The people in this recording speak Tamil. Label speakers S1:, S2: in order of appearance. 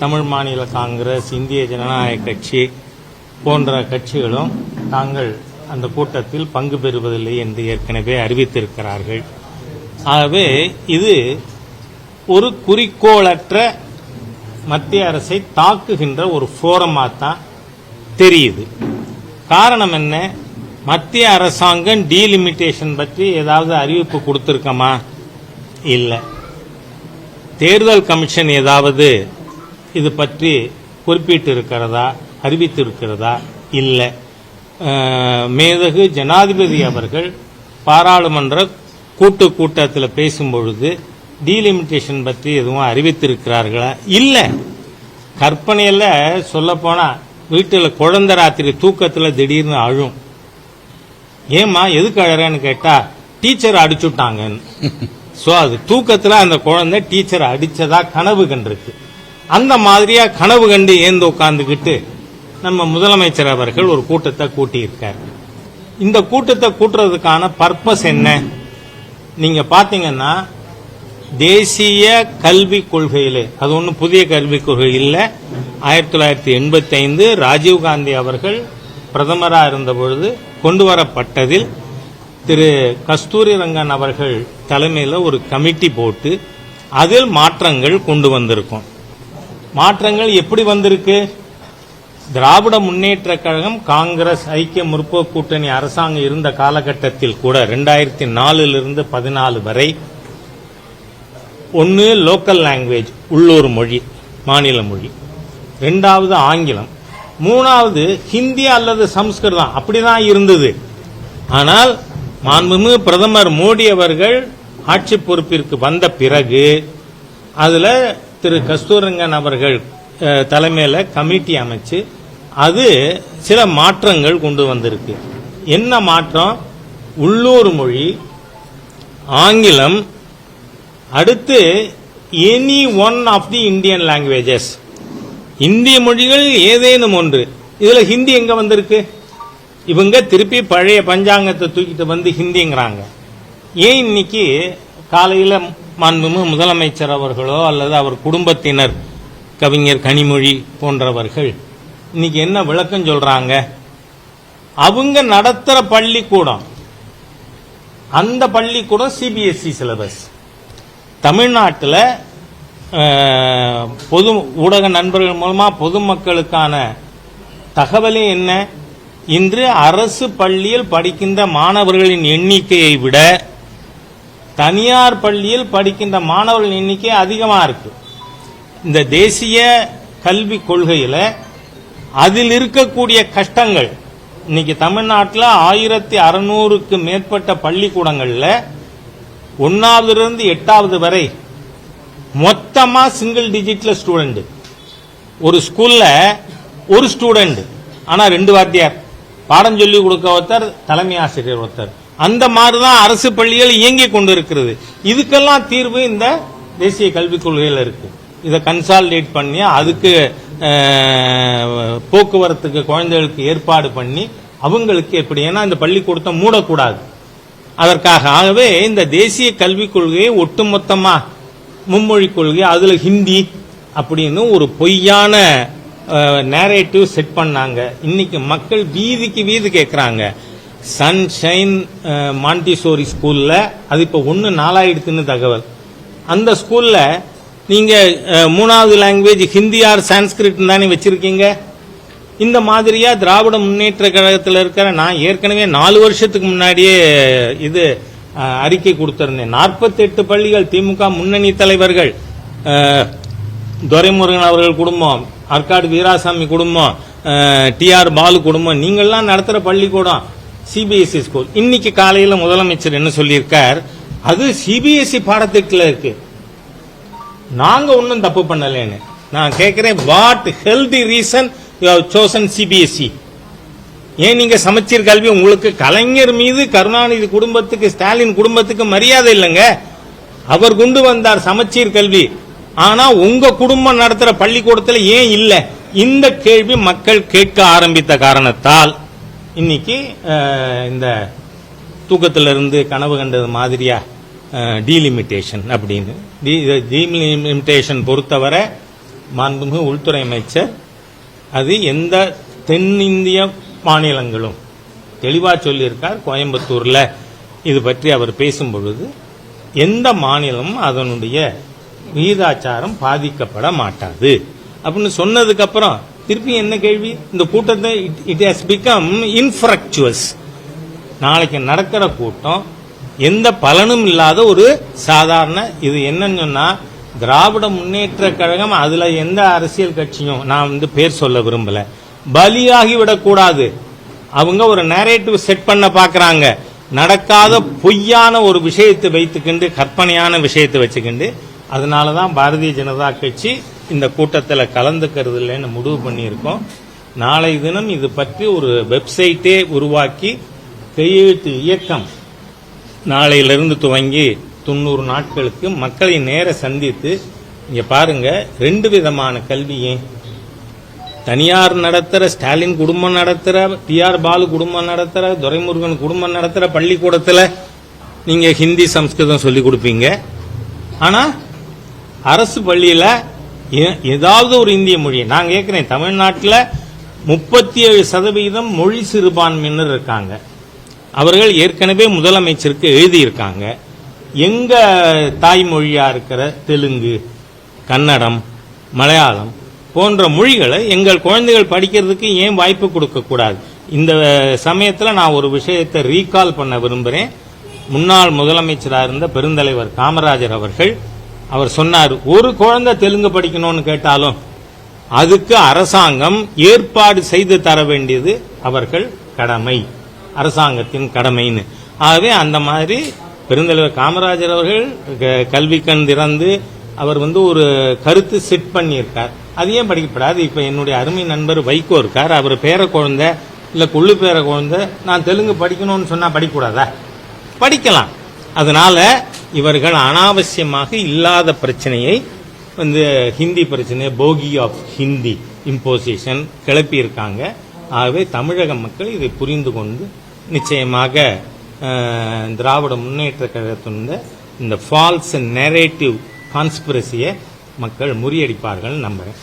S1: தமிழ் மாநில காங்கிரஸ் இந்திய ஜனநாயக கட்சி போன்ற கட்சிகளும் தாங்கள் அந்த கூட்டத்தில் பங்கு பெறுவதில்லை என்று ஏற்கனவே அறிவித்திருக்கிறார்கள். ஆகவே இது ஒரு குறிக்கோளற்ற மத்திய அரசை தாக்குகின்ற ஒரு ஃபோரமாக தான் தெரியுது. காரணம் என்ன? மத்திய அரசாங்கம் டீலிமிட்டேஷன் பற்றி ஏதாவது அறிவிப்பு கொடுத்துருக்கமா? இல்லை. தேர்தல் கமிஷன் ஏதாவது இது பற்றி குறிப்பிட்டு இருக்கிறதா அறிவித்திருக்கிறதா? இல்லை. மேதகு ஜனாதிபதி அவர்கள் பாராளுமன்ற கூட்டு கூட்டத்தில் பேசும்பொழுது டீலிமிட்டேஷன் பற்றி எதுவும் அறிவித்திருக்கிறார்களா? இல்லை. கற்பனையில் சொல்லப்போனா வீட்டில் குழந்தை ராத்திரி தூக்கத்தில் திடீர்னு அழும். ஏம்மா எதுக்கு அழறேன்னு கேட்டா டீச்சர் அடிச்சுட்டாங்கன்னு. ஸோ அது தூக்கத்தில் அந்த குழந்தை டீச்சர் அடிச்சதா கனவு கண்டிருக்கு. அந்த மாதிரியா கனவு கண்டு ஏந்து உட்காந்துக்கிட்டு நம்ம முதலமைச்சர் அவர்கள் ஒரு கூட்டத்தை கூட்டியிருக்கார். இந்த கூட்டத்தை கூட்டுறதுக்கான பர்பஸ் என்ன? நீங்க பாத்தீங்கன்னா தேசிய கல்விக் கொள்கையிலே அது ஒன்றும் புதிய கல்விக் கொள்கை இல்லை. ஆயிரத்தி தொள்ளாயிரத்தி எண்பத்தி ஐந்து ராஜீவ்காந்தி அவர்கள் பிரதமராக இருந்த பொழுது கொண்டு வரப்பட்டதில் திரு கஸ்தூரி ரங்கன் அவர்கள் தலைமையில் ஒரு கமிட்டி போட்டு அதில் மாற்றங்கள் கொண்டு வந்திருக்கோம். மாற்றங்கள் எப்படி வந்திருக்கு? திராவிட முன்னேற்ற கழகம் காங்கிரஸ் ஐக்கிய முற்போக்கு கூட்டணி அரசாங்கம் இருந்த காலகட்டத்தில் கூட ரெண்டாயிரத்தி நாலுலிருந்து பதினாலு வரை ஒன்று லோக்கல் லாங்குவேஜ் உள்ளூர் மொழி மாநில மொழி. ரெண்டாவது ஆங்கிலம். மூணாவது ஹிந்தி அல்லது சம்ஸ்கிருதம். அப்படிதான் இருந்தது. ஆனால் மாண்புமிகு பிரதமர் மோடி அவர்கள் ஆட்சி பொறுப்பிற்கு வந்த பிறகு அதில் திரு கஸ்தூரங்கன் அவர்கள் தலைமையில் கமிட்டி அமைச்சு அது சில மாற்றங்கள் கொண்டு வந்திருக்கு. என்ன மாற்றம்? உள்ளூர் மொழி ஆங்கிலம் அடுத்து any one of the Indian languages இந்திய மொழிகள் ஏதேனும் ஒன்று. இதில் ஹிந்தி எங்கே வந்திருக்கு? இவங்க திருப்பி பழைய பஞ்சாங்கத்தை தூக்கிட்டு வந்து ஹிந்திங்கிறாங்க. ஏன் இன்னைக்கு காலையில் மாண்புமிகு முதலமைச்சர் அவர்களோ அல்லது அவர் குடும்பத்தினர் கவிஞர் கனிமொழி போன்றவர்கள் இன்னைக்கு என்ன விளக்கம் சொல்றாங்க? அவங்க நடத்துற பள்ளிக்கூடம் அந்த பள்ளிக்கூடம் சிபிஎஸ்சி சிலபஸ் தமிழ்நாட்டில் பொது ஊடக நண்பர்கள் மூலமாக பொதுமக்களுக்கான தகவலே என்ன? இன்று அரசு பள்ளியில் படிக்கின்ற மாணவர்களின் எண்ணிக்கையை விட தனியார் பள்ளியில் படிக்கின்ற மாணவர்கள் எண்ணிக்கை அதிகமாக இருக்கு. இந்த தேசிய கல்விக் கொள்கையில் அதில் இருக்கக்கூடிய கஷ்டங்கள் இன்னைக்கு தமிழ்நாட்டில் ஆயிரத்தி அறுநூறுக்கு மேற்பட்ட பள்ளிக்கூடங்களில் ஒன்றாவதுலேருந்து எட்டாவது வரை மொத்தமாக சிங்கிள் டிஜிட்டில் ஸ்டூடெண்ட் ஒரு ஸ்கூலில் ஒரு ஸ்டூடெண்ட் ஆனால் ரெண்டு வாத்தியார். பாடம் சொல்லி கொடுக்க ஒருத்தர் தலைமை ஆசிரியர் ஒருத்தர். அந்த மாதிரி தான் அரசு பள்ளிகள் இயங்கி கொண்டு இருக்கிறது இதுக்கெல்லாம் தீர்வு இந்த தேசிய கல்விக் கொள்கையில் இருக்கு. இதை கன்சாலிடேட் பண்ணி அதுக்கு போக்குவரத்துக்கு குழந்தைகளுக்கு ஏற்பாடு பண்ணி அவங்களுக்கு எப்படி? ஏன்னா இந்த பள்ளிக்கூடத்தை மூடக்கூடாது. அதற்காக. ஆகவே இந்த தேசிய கல்விக் கொள்கையை ஒட்டுமொத்தமா மும்மொழி கொள்கை அதுல ஹிந்தி அப்படின்னு ஒரு பொய்யான நேரேட்டிவ் செட் பண்ணாங்க. இன்னைக்கு மக்கள் வீதிக்கு வீதி கேட்குறாங்க சன்ஷைன் மாண்டிசோரி ஸ்கூல்ல அது இப்போ ஒன்று நாலாயிடுத்துன்னு தகவல். அந்த ஸ்கூல்ல நீங்க uh, மூணாவது லாங்குவேஜ் ஹிந்தி ஆர் சான்ஸ்கிரிட் தானே வச்சிருக்கீங்க? இந்த மாதிரியா திராவிட முன்னேற்ற கழகத்தில் இருக்கிற நான் ஏற்கனவே நாலு வருஷத்துக்கு முன்னாடியே இது அறிக்கை கொடுத்திருந்தேன். 48 பள்ளிகள் திமுக முன்னணி தலைவர்கள் துரைமுருகன் அவர்கள் குடும்பம் ஆற்காடு வீராசாமி குடும்பம் டி ஆர் பாலு குடும்பம் நீங்கள்லாம் நடத்துற பள்ளிக்கூடம். சிபிஎஸ்இ ஸ்கூல் இன்னைக்கு காலையில முதலமைச்சர் என்ன சொல்லியிருக்கார்? அது சிபிஎஸ்இ பாடத்திட்டத்தில் இருக்கு. நாங்க ஒன்றும் தப்பு பண்ணலன்னு. நான் கேட்கிறேன் what healthy reason you have chosen CBSE ஏன் நீங்க சமச்சீர் கல்வி உங்களுக்கு கலைஞர் மீது கருணாநிதி குடும்பத்துக்கு ஸ்டாலின் குடும்பத்துக்கு மரியாதை இல்லைங்க. அவர் கொண்டு வந்தார் சமச்சீர் கல்வி. ஆனா உங்க குடும்பம் நடத்துற பள்ளிக்கூடத்தில் ஏன் இல்லை? இந்த கேள்வி மக்கள் கேட்க ஆரம்பித்த காரணத்தால். இன்னைக்கு இந்த தூக்கத்திலிருந்து கனவு கண்டது மாதிரியா டீலிமிட்டேஷன் அப்படின்னு. டீலிமிட்டேஷன் பொறுத்தவரை மாண்புமிகு உள்துறை அமைச்சர் அது எந்த தென்னிந்திய மாநிலங்களும் தெளிவாக சொல்லியிருக்கார் கோயம்புத்தூரில் இது பற்றி அவர் பேசும்பொழுது எந்த மாநிலமும் அதனுடைய விகிதாச்சாரம் பாதிக்கப்பட மாட்டாது. அப்படின்னு சொன்னதுக்கப்புறம் திருப்பி என்ன கேள்வி? இந்த கூட்டத்தை இட் ஹஸ் பிகம் இன்ஃப்ரக்சுவஸ் நாளைக்கு நடக்கிற கூட்டம் எந்த பலனும் இல்லாத ஒரு சாதாரண இது என்னன்னு சொன்னா திராவிட முன்னேற்ற கழகம் அதுல எந்த அரசியல் கட்சியும் நான் வந்து பேர் சொல்ல விரும்பல. பலியாகி விடக்கூடாது அவங்க ஒரு நேரேட்டிவ் செட் பண்ண பாக்குறாங்க. நடக்காத பொய்யான ஒரு விஷயத்தை வைத்துக்கிண்டு கற்பனையான விஷயத்தை வச்சுக்கிண்டு அதனாலதான் பாரதிய ஜனதா கட்சி இந்த கூட்டத்தில் கலந்துக்கிறது இல்லைன்னு முடிவு பண்ணியிருக்கோம். நாளை தினம் இது பற்றி ஒரு வெப்சைட்டே உருவாக்கி கையெழுத்து இயக்கம் நாளையிலிருந்து துவங்கி தொண்ணூறு நாட்களுக்கு மக்களை நேர சந்தித்து இங்கே பாருங்க ரெண்டு விதமான கல்வி தனியார் நடத்துகிற ஸ்டாலின் குடும்பம் நடத்துகிற டி ஆர் பாலு குடும்பம் நடத்துகிற துரைமுருகன் குடும்பம் நடத்துகிற பள்ளிக்கூடத்தில் நீங்கள் ஹிந்தி சம்ஸ்கிருதம் சொல்லி கொடுப்பீங்க. ஆனால் அரசு பள்ளியில் ஏதாவது ஒரு இந்திய மொழியை. நான் கேட்குறேன் தமிழ்நாட்டில் முப்பத்தி ஏழு சதவீதம் மொழி சிறுபான்மையினர் இருக்காங்க. அவர்கள் ஏற்கனவே முதலமைச்சருக்கு எழுதியிருக்காங்க. எங்க தாய்மொழியா இருக்கிற தெலுங்கு கன்னடம் மலையாளம் போன்ற மொழிகளை எங்கள் குழந்தைகள் படிக்கிறதுக்கு ஏன் வாய்ப்பு கொடுக்கக்கூடாது இந்த சமயத்தில் நான் ஒரு விஷயத்தை ரீகால் பண்ண விரும்புகிறேன் முன்னாள் முதலமைச்சராக இருந்த பெருந்தலைவர் காமராஜர் அவர்கள் அவர் சொன்னார் ஒரு குழந்தை தெலுங்கு படிக்கணும்னு கேட்டாலும் அதுக்கு அரசாங்கம் ஏற்பாடு செய்து தர வேண்டியது அவர்கள் கடமை அரசாங்கத்தின் கடமைன்னு. ஆகவே அந்த மாதிரி பெருந்தலைவர் காமராஜர் அவர்கள் க- கண் திறந்து அவர் வந்து ஒரு கருத்து செட் பண்ணியிருக்கார். அது ஏன் படிக்கப்படாது? இப்போ என்னுடைய அருமை நண்பர் வைகோ இருக்கார். அவர் பேர குழந்தை இல்லை கொள்ளு பேர குழந்தை. நான் தெலுங்கு படிக்கணும்னு சொன்னால் படிக்கக்கூடாதா? படிக்கலாம். அதனால இவர்கள் அனாவசியமாக இல்லாத பிரச்சனையை வந்து ஹிந்தி பிரச்சனை போகி ஆஃப் ஹிந்தி இம்போசிஷன் கிளப்பியிருக்காங்க. ஆகவே தமிழக மக்கள் இதை புரிந்து கொண்டு நிச்சயமாக திராவிட முன்னேற்ற கழகத்தினுடைய இந்த ஃபால்ஸ் நெரேட்டிவ் கான்ஸ்பிரசியை மக்கள் முறியடிப்பார்கள் நம்புகிறேன்